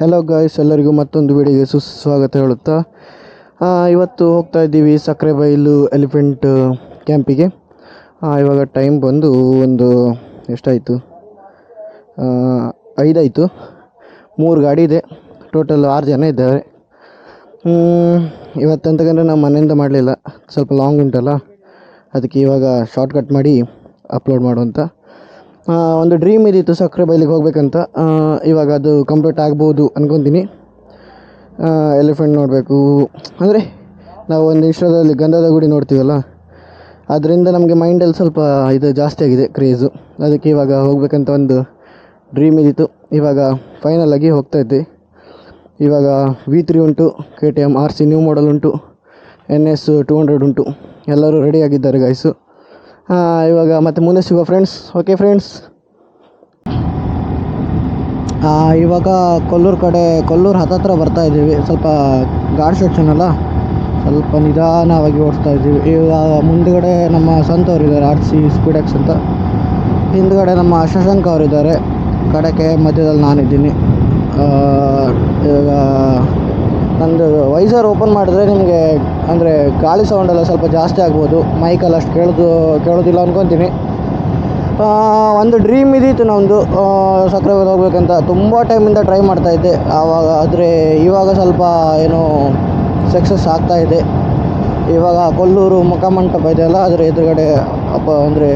Hello guys ಎಲ್ಲರಿಗೂ ಮತ್ತೊಂದು ವಿಡಿಯೋಗೆ ಸುಸ್ವಾಗತ ಹೇಳುತ್ತಾ. ಇವತ್ತು ಹೋಗ್ತಾ ಇದ್ದೀವಿ ಸಕ್ಕರೆ ಬೈಲು ಎಲಿಫೆಂಟ್ ಕ್ಯಾಂಪಿಗೆ ಇವಾಗ ಟೈಮ್ ಬಂದು ಒಂದು ಎಷ್ಟಾಯಿತು? ಐದಾಯಿತು. ಮೂರು ಗಾಡಿ ಇದೆ. ಟೋಟಲ್ ಆರು ಜನ ಇದ್ದಾರೆ. ಇವತ್ತಂತಕಂದ್ರೆ ನಾವು ಮನೆಯಿಂದ ಮಾಡಲಿಲ್ಲ. ಸ್ವಲ್ಪ ಲಾಂಗ್ ಉಂಟಲ್ಲ. ಅದಕ್ಕೆ ಇವಾಗ ಶಾರ್ಟ್ ಕಟ್ ಮಾಡಿ ಅಪ್ಲೋಡ್ ಮಾಡುವಂಥ ಒಂದು ಡ್ರೀಮ್ ಇದ್ದಿತ್ತು ಸಕ್ಕರೆ ಬೈಲಿಗೆ ಹೋಗಬೇಕಂತ. ಇವಾಗ ಅದು ಕಂಪ್ಲೀಟ್ ಆಗ್ಬೋದು ಅನ್ಕೊತೀನಿ. ಎಲಿಫೆಂಟ್ ನೋಡಬೇಕು. ಅಂದರೆ ನಾವು ಒಂದು ಇಷ್ಟದಲ್ಲಿ ಗಂಧದ ಗುಡಿ ನೋಡ್ತೀವಲ್ಲ, ಅದರಿಂದ ನಮಗೆ ಮೈಂಡಲ್ಲಿ ಸ್ವಲ್ಪ ಇದು ಜಾಸ್ತಿ ಆಗಿದೆ ಕ್ರೇಜು ಅದಕ್ಕೆ ಇವಾಗ ಹೋಗಬೇಕಂತ ಒಂದು ಡ್ರೀಮ್ ಇದ್ದಿತ್ತು ಇವಾಗ ಫೈನಲ್ ಆಗಿ ಹೋಗ್ತಾ ಇದ್ದೆ. ಇವಾಗ ವಿ ತ್ರೀ ಉಂಟು K T M R C new model ಉಂಟು ಎನ್ ಎಸ್ ಟು ಹಂಡ್ರೆಡ್ ಉಂಟು. ಎಲ್ಲರೂ ರೆಡಿಯಾಗಿದ್ದಾರೆ ಗಾಯ್ಸು ಇವಾಗ ಮತ್ತೆ ಮುಂದೆ ಸಿಗೋ ಫ್ರೆಂಡ್ಸ್ ಓಕೆ ಫ್ರೆಂಡ್ಸ್ ಇವಾಗ ಕೊಲ್ಲೂರು ಕಡೆ, ಕೊಲ್ಲೂರು ಹತ್ತತ್ರ ಬರ್ತಾ ಇದ್ದೀವಿ. ಸ್ವಲ್ಪ ಗಾಡ್ ಸೆಕ್ಷನ್ ಅಲ್ಲ? ಸ್ವಲ್ಪ ನಿಧಾನವಾಗಿ ಓಡಿಸ್ತಾ ಇದ್ದೀವಿ. ಇವಾಗ ಮುಂದುಗಡೆ ನಮ್ಮ ಸಂತ ಇದ್ದಾರೆ ಆರ್ ಸಿ ಸ್ಪೀಡೆಕ್ಸ್ ಅಂತ. ಹಿಂದುಗಡೆ ನಮ್ಮ ಶಶಾಂಕ್ ಅವರಿದ್ದಾರೆ. ಕಡೆಗೆ ಮಧ್ಯದಲ್ಲಿ ನಾನಿದ್ದೀನಿ. ಇವಾಗ ನಂದು ವೈಸರ್ ಓಪನ್ ಮಾಡಿದ್ರೆ ನಿಮಗೆ ಅಂದರೆ ಗಾಳಿ ಸೌಂಡೆಲ್ಲ ಸ್ವಲ್ಪ ಜಾಸ್ತಿ ಆಗ್ಬೋದು. ಮೈಕಲ್ಲಿ ಅಷ್ಟು ಕೇಳೋದು, ಕೇಳೋದಿಲ್ಲ ಅಂದ್ಕೊತೀನಿ ಒಂದು ಡ್ರೀಮ್ ಇದ್ದಿತ್ತು ನಮ್ಮದು ಸಕ್ಕರೆ ಬೈಲು ಹೋಗ್ಬೇಕಂತ. ತುಂಬ ಟೈಮಿಂದ ಟ್ರೈ ಮಾಡ್ತಾಯಿದ್ದೆ ಆವಾಗ, ಆದರೆ ಇವಾಗ ಸ್ವಲ್ಪ ಏನು ಸಕ್ಸಸ್ ಆಗ್ತಾಯಿದೆ ಇವಾಗ ಕೊಲ್ಲೂರು ಮುಖಮಂಟಪ ಇದೆಯಲ್ಲ ಅದರ ಎದುರುಗಡೆ ಅಪ್ಪ ಅಂದರೆ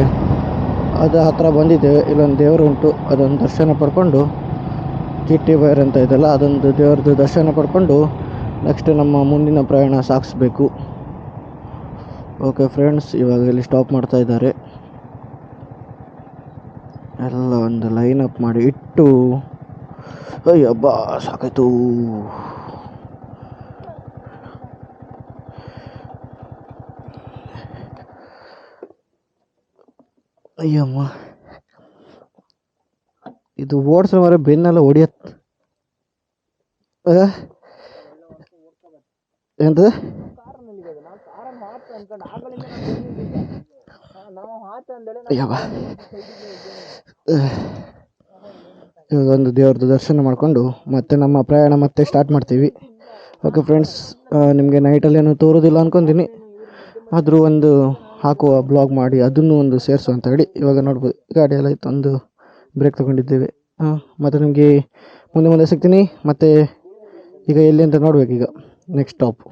ಅದು ಹತ್ತಿರ ಬಂದಿದ್ದೇವೆ ಇಲ್ಲೊಂದು ದೇವರು ಉಂಟು. ಅದೊಂದು ದರ್ಶನ ಪಡ್ಕೊಂಡು ಚಿಟ್ಟಿ ಬೈರ್ ಅಂತ ಇದೆಯಲ್ಲ ಅದೊಂದು ದೇವ್ರದ್ದು ದರ್ಶನ ಪಡ್ಕೊಂಡು ನೆಕ್ಸ್ಟ್ ನಮ್ಮ ಮುಂದಿನ ಪ್ರಯಾಣ ಸಾಗಿಸ್ಬೇಕು ಓಕೆ ಫ್ರೆಂಡ್ಸ್ ಇವಾಗ ಇಲ್ಲಿ ಸ್ಟಾಪ್ ಮಾಡ್ತಾ ಇದ್ದಾರೆ. ಎಲ್ಲ ಒಂದು ಲೈನ್ ಅಪ್ ಮಾಡಿ ಇಟ್ಟು. ಅಯ್ಯಬ್ಬ, ಸಾಕಾಯ್ತು. ಅಯ್ಯಮ್ಮ. ಇದು ಓಡಿಸೋ ಮರ ಬೆನ್ನೆಲ್ಲ ಹೊಡಿಯತ್. ಇವಾಗ ಒಂದು ದೇವ್ರದ್ದು ದರ್ಶನ ಮಾಡಿಕೊಂಡು ಮತ್ತೆ ನಮ್ಮ ಪ್ರಯಾಣ ಮತ್ತೆ ಸ್ಟಾರ್ಟ್ ಮಾಡ್ತೀವಿ. ಓಕೆ ಫ್ರೆಂಡ್ಸ್ ನಿಮಗೆ ನೈಟಲ್ಲಿ ಏನು ತೋರೋದಿಲ್ಲ ಅಂದ್ಕೊಂತೀನಿ ಆದರೂ ಒಂದು ಹಾಕುವ ಬ್ಲಾಗ್ ಮಾಡಿ ಅದನ್ನು ಒಂದು ಸೇರಿಸು ಅಂತ ಹೇಳಿ ಇವಾಗ ನೋಡ್ಬೋದು. ಗಾಡಿಯೆಲ್ಲ ಇತ್ತು ಒಂದು ಬ್ರೇಕ್ ತೊಗೊಂಡಿದ್ದೇವೆ. ಹಾಂ ಮತ್ತು ನಿಮಗೆ ಮುಂದೆ ಮುಂದೆ ಸಿಗ್ತೀನಿ. ಮತ್ತು ಈಗ ಎಲ್ಲಿ ಅಂತ ನೋಡ್ಬೇಕೀಗ ನೆಕ್ಸ್ಟ್ ಸ್ಟಾಪ್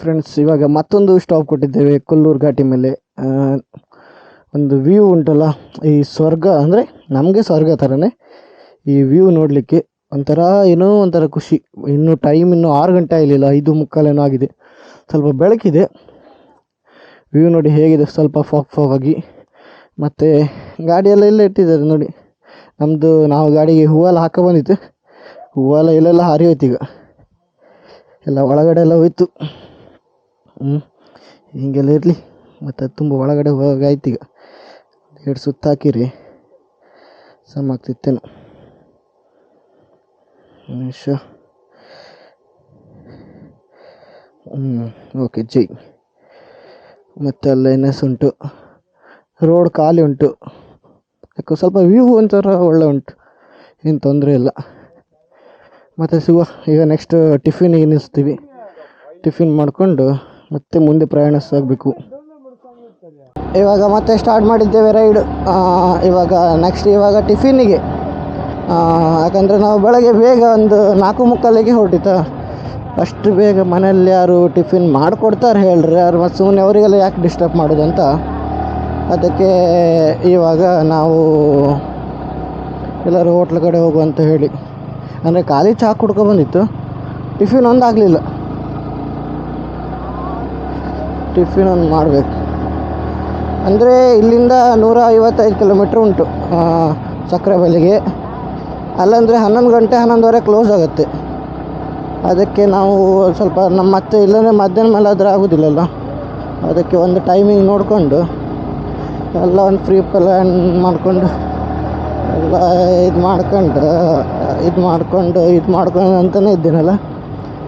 ಫ್ರೆಂಡ್ಸ್ ಇವಾಗ ಮತ್ತೊಂದು ಸ್ಟಾಪ್ ಕೊಟ್ಟಿದ್ದೇವೆ ಕೊಲ್ಲೂರು ಘಾಟಿ ಮೇಲೆ. ಒಂದು ವ್ಯೂ ಉಂಟಲ್ಲ, ಈ ಸ್ವರ್ಗ, ಅಂದರೆ ನಮಗೆ ಸ್ವರ್ಗ ಥರನೇ ಈ ವ್ಯೂ ನೋಡಲಿಕ್ಕೆ ಒಂಥರ ಏನೋ ಒಂಥರ ಖುಷಿ. ಇನ್ನೂ ಟೈಮ್ ಇನ್ನೂ ಆರು ಗಂಟೆ ಆಗಲಿಲ್ಲ, ಐದು ಮುಕ್ಕಾಲೇನೋ ಆಗಿದೆ. ಸ್ವಲ್ಪ ಬೆಳಕಿದೆ. ವ್ಯೂ ನೋಡಿ ಹೇಗಿದೆ, ಸ್ವಲ್ಪ ಫಾಗ್ ಫಾಗ್ ಆಗಿ. ಮತ್ತು ಗಾಡಿಯೆಲ್ಲ ಇಲ್ಲೇ ಇಟ್ಟಿದ್ದಾರೆ ನೋಡಿ. ನಮ್ಮದು ನಾವು ಗಾಡಿಗೆ ಹೂವೆಲ್ಲ ಹಾಕೋ ಬಂದಿತ್ತು ಹೂವೆಲ್ಲ ಇಲ್ಲೆಲ್ಲ ಹಾರಿ ಹೋಯ್ತು ಈಗ. ಎಲ್ಲ ಒಳಗಡೆ ಎಲ್ಲ ಹೋಯ್ತು. ಹ್ಞೂ ಹಿಂಗೆಲ್ಲ ಇರಲಿ. ಮತ್ತು ತುಂಬ ಒಳಗಡೆ ಹೋಗಾಯ್ತು ಈಗ. ಎರಡು ಸುತ್ತ ಹಾಕಿರಿ. ಸಮ ಆಗ್ತಿತ್ತೇನು. ನಿಮಿಷ ಹ್ಞೂ ಓಕೆ, ಜೈ. ಮತ್ತು ಅಲ್ಲ ಎನ್ ಎಸ್ ಉಂಟು. ರೋಡ್ ಖಾಲಿ ಉಂಟು. ಯಾಕೆ ಸ್ವಲ್ಪ ವ್ಯೂ ಒಂಥರ ಒಳ್ಳೆ ಉಂಟು. ಏನು ತೊಂದರೆ ಇಲ್ಲ. ಮತ್ತು ಸಿಗುವ ಈಗ ನೆಕ್ಸ್ಟ್ ಟಿಫಿನ್ ನಿಲ್ಲಿಸ್ತೀವಿ. ಟಿಫಿನ್ ಮಾಡಿಕೊಂಡು ಮತ್ತೆ ಮುಂದೆ ಪ್ರಯಾಣ ಇವಾಗ ಮತ್ತೆ ಸ್ಟಾರ್ಟ್ ಮಾಡಿದ್ದೇವೆ ರೈಡ್. ಇವಾಗ ನೆಕ್ಸ್ಟ್ ಇವಾಗ ಟಿಫಿನಿಗೆ ಯಾಕಂದರೆ ನಾವು ಬೆಳಗ್ಗೆ ಬೇಗ ಒಂದು ನಾಲ್ಕು ಮುಕ್ಕಾಲಿಗೆ ಹೊರಟಿತ ಅಷ್ಟು ಬೇಗ ಮನೆಯಲ್ಲಿ ಯಾರು ಟಿಫಿನ್ ಮಾಡಿಕೊಡ್ತಾರೆ ಹೇಳ್ರಿ. ಯಾರು ಮತ್ತು ಸುಮ್ಮನೆ ಅವರಿಗೆಲ್ಲ ಯಾಕೆ ಡಿಸ್ಟರ್ಬ್ ಮಾಡೋದು ಅಂತ. ಅದಕ್ಕೆ ಇವಾಗ ನಾವು ಎಲ್ಲರೂ ಹೋಟ್ಲ್ ಕಡೆ ಹೋಗುವಂತ ಹೇಳಿ. ಅಂದರೆ ಖಾಲಿ ಚಹಾ ಕುಡ್ಕೊ ಬಂದಿತ್ತು. ಟಿಫಿನ್ ಒಂದು ಆಗಲಿಲ್ಲ. ಟಿಫಿನ್ ಒಂದು ಮಾಡಬೇಕು. ಅಂದರೆ ಇಲ್ಲಿಂದ ನೂರ ಐವತ್ತೈದು ಕಿಲೋಮೀಟ್ರ್ ಉಂಟು ಸಕ್ಕರೆ ಬಲಿಗೆ ಅಲ್ಲಂದರೆ ಹನ್ನೊಂದು ಗಂಟೆ ಹನ್ನೊಂದುವರೆ ಕ್ಲೋಸ್ ಆಗುತ್ತೆ. ಅದಕ್ಕೆ ನಾವು ಸ್ವಲ್ಪ ನಮ್ಮ ಮತ್ತೆ ಇಲ್ಲಂದರೆ ಮಧ್ಯಾಹ್ನ ಮೇಲೆ ಆದರೆ ಆಗೋದಿಲ್ಲಲ್ಲ. ಅದಕ್ಕೆ ಒಂದು ಟೈಮಿಂಗ್ ನೋಡಿಕೊಂಡು ಎಲ್ಲ ಒಂದು ಫ್ರೀ ಪ್ಲ್ಯಾನ್ ಮಾಡಿಕೊಂಡು ಎಲ್ಲ ಇದು ಮಾಡ್ಕೊಂಡು ಇದು ಮಾಡಿಕೊಂಡು, ಇದು ಮಾಡ್ಕೊಂಡು ಅಂತಲೇ ಇದ್ದೀನಲ್ಲ?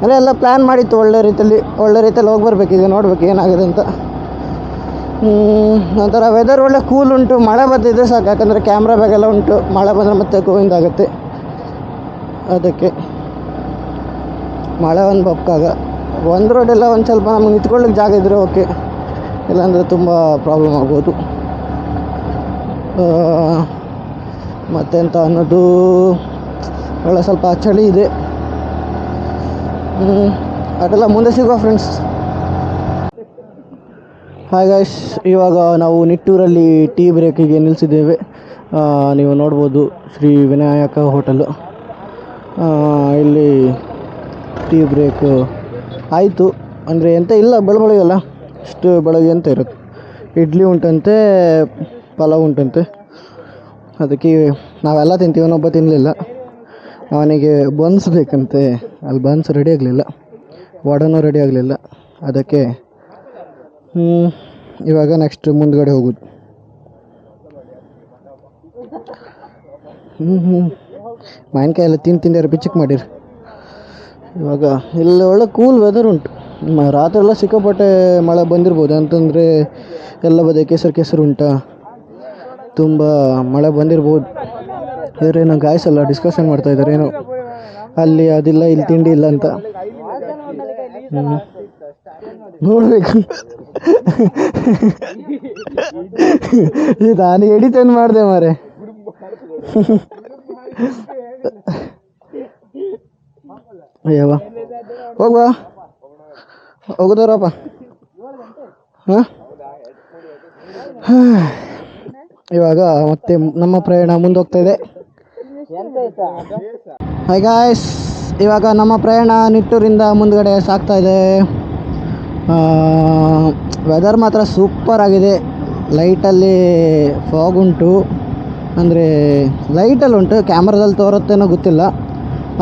ಅಂದರೆ ಎಲ್ಲ ಪ್ಲ್ಯಾನ್ ಮಾಡಿತ್ತು, ಒಳ್ಳೆ ರೀತಿಯಲ್ಲಿ ಒಳ್ಳೆ ರೀತಿಯಲ್ಲಿ ಹೋಗಿ ಬರಬೇಕಿದೆ ನೋಡಬೇಕು ಏನಾಗಿದೆ ಅಂತ. ಒಂಥರ ವೆದರ್ ಒಳ್ಳೆ ಕೂಲ್ ಉಂಟು, ಮಳೆ ಬಂದಿದ್ದರೆ ಸಾಕು. ಯಾಕಂದರೆ ಕ್ಯಾಮ್ರಾ ಬ್ಯಾಗೆಲ್ಲ ಉಂಟು, ಮಳೆ ಬಂದರೆ ಮತ್ತೆ ಗೋವಿಂದ ಆಗುತ್ತೆ. ಅದಕ್ಕೆ ಮಳೆ ಒಂದು ಬಪ್ಪಾಗ ಒಂದು ರೋಡೆಲ್ಲ ಒಂದು ಸ್ವಲ್ಪ ನಮ್ಗೆ ನಿಂತ್ಕೊಳ್ಳಿಕ್ಕೆ ಜಾಗ ಇದ್ದರೆ ಓಕೆ ಇಲ್ಲಾಂದರೆ ತುಂಬ ಪ್ರಾಬ್ಲಮ್ ಆಗ್ಬೋದು. ಮತ್ತೆಂತ ಅನ್ನೋದು? ಒಳ್ಳೆ ಸ್ವಲ್ಪ ಚಳಿ ಇದೆ. ಅದೆಲ್ಲ ಮುಂದೆ ಸಿಗುವ ಫ್ರೆಂಡ್ಸ್ ಹಾಯ್ ಇವಾಗ ನಾವು ನಿಟ್ಟೂರಲ್ಲಿ ಟೀ ಬ್ರೇಕಿಗೆ ನಿಲ್ಲಿಸಿದ್ದೇವೆ ನೀವು ನೋಡ್ಬೋದು ಶ್ರೀ ವಿನಾಯಕ ಹೋಟೆಲು. ಇಲ್ಲಿ ಟೀ ಬ್ರೇಕ್ ಆಯಿತು. ಅಂದರೆ ಎಂತ ಇಲ್ಲ ಬೆಳಬೆಳಗೆಲ್ಲ ಇಷ್ಟು ಬೆಳಗ್ಗೆ ಅಂತ ಇರುತ್ತೆ. ಇಡ್ಲಿ ಉಂಟಂತೆ, ಪಲಾವ್ ಉಂಟಂತೆ. ಅದಕ್ಕೆ ನಾವೆಲ್ಲ ತಿಂತೀವಿ ಒಬ್ಬ ತಿನ್ನಲಿಲ್ಲ ಅವನಿಗೆ ಬನ್ಸ್ ಬೇಕಂತೆ. ಅಲ್ಲಿ ಬನ್ಸ್ ರೆಡಿ ಆಗಲಿಲ್ಲ. ವಡನೂ ರೆಡಿ ಆಗಲಿಲ್ಲ. ಅದಕ್ಕೆ ಇವಾಗ ನೆಕ್ಸ್ಟ್ ಮುಂದ್ಗಡೆ ಹೋಗೋದು. ಹ್ಞೂ ಹ್ಞೂ ಮಾವಿನಕಾಯಿ ಎಲ್ಲ ತಿಂದು ತಿಂದಾರೆ ಪಿಚ್ಚಕ್ ಮಾಡಿರಿ. ಇವಾಗ ಇಲ್ಲಿ ಒಳ್ಳೆ ಕೂಲ್ ವೆದರ್ ಉಂಟು. ರಾತ್ರಿ ಎಲ್ಲ ಸಿಕ್ಕಾಪಟ್ಟೆ ಮಳೆ ಬಂದಿರ್ಬೋದು. ಅಂತಂದರೆ ಎಲ್ಲ ಬದೇ ಕೆಸರು ಕೆಸರು ಉಂಟಾ. ತುಂಬ ಮಳೆ ಬಂದಿರ್ಬೋದು. ಇವರೇನೋ ಗಾಯ್ಸ್ ಅಲ್ಲ ಡಿಸ್ಕಷನ್ ಮಾಡ್ತಾ ಇದ್ದಾರೆ, ಏನು ಅಲ್ಲಿ ಅದಿಲ್ಲ, ಇಲ್ಲಿ ತಿಂಡಿ ಇಲ್ಲ ಅಂತ. ನೋಡ್ಬೇಕು. ನಾನು ಎಡಿಟನ್ ಮಾಡಿದೆ ಮಾರೆ ಅಯ್ಯವ ಹೋಗುವ ಹೋಗುದವ್ರಪ್ಪ. ಹಾಂ. ಇವಾಗ ಮತ್ತೆ ನಮ್ಮ ಪ್ರಯಾಣ ಮುಂದೋಗ್ತಾ ಇದೆ. ಹಾಯ್ ಗಾಯ್ಸ್ ಇವಾಗ ನಮ್ಮ ಪ್ರಯಾಣ ನಿಟ್ಟೂರಿಂದ ಮುಂದ್ಗಡೆ ಸಾಕ್ತಾ ಇದೆ. ವೆದರ್ ಮಾತ್ರ ಸೂಪರ್ ಆಗಿದೆ. ಲೈಟಲ್ಲಿ ಫಾಗ್ ಉಂಟು. ಅಂದರೆ ಲೈಟಲ್ಲಿ ಉಂಟು ಕ್ಯಾಮ್ರಾದಲ್ಲಿ ತೋರುತ್ತೇನೋ ಗೊತ್ತಿಲ್ಲ.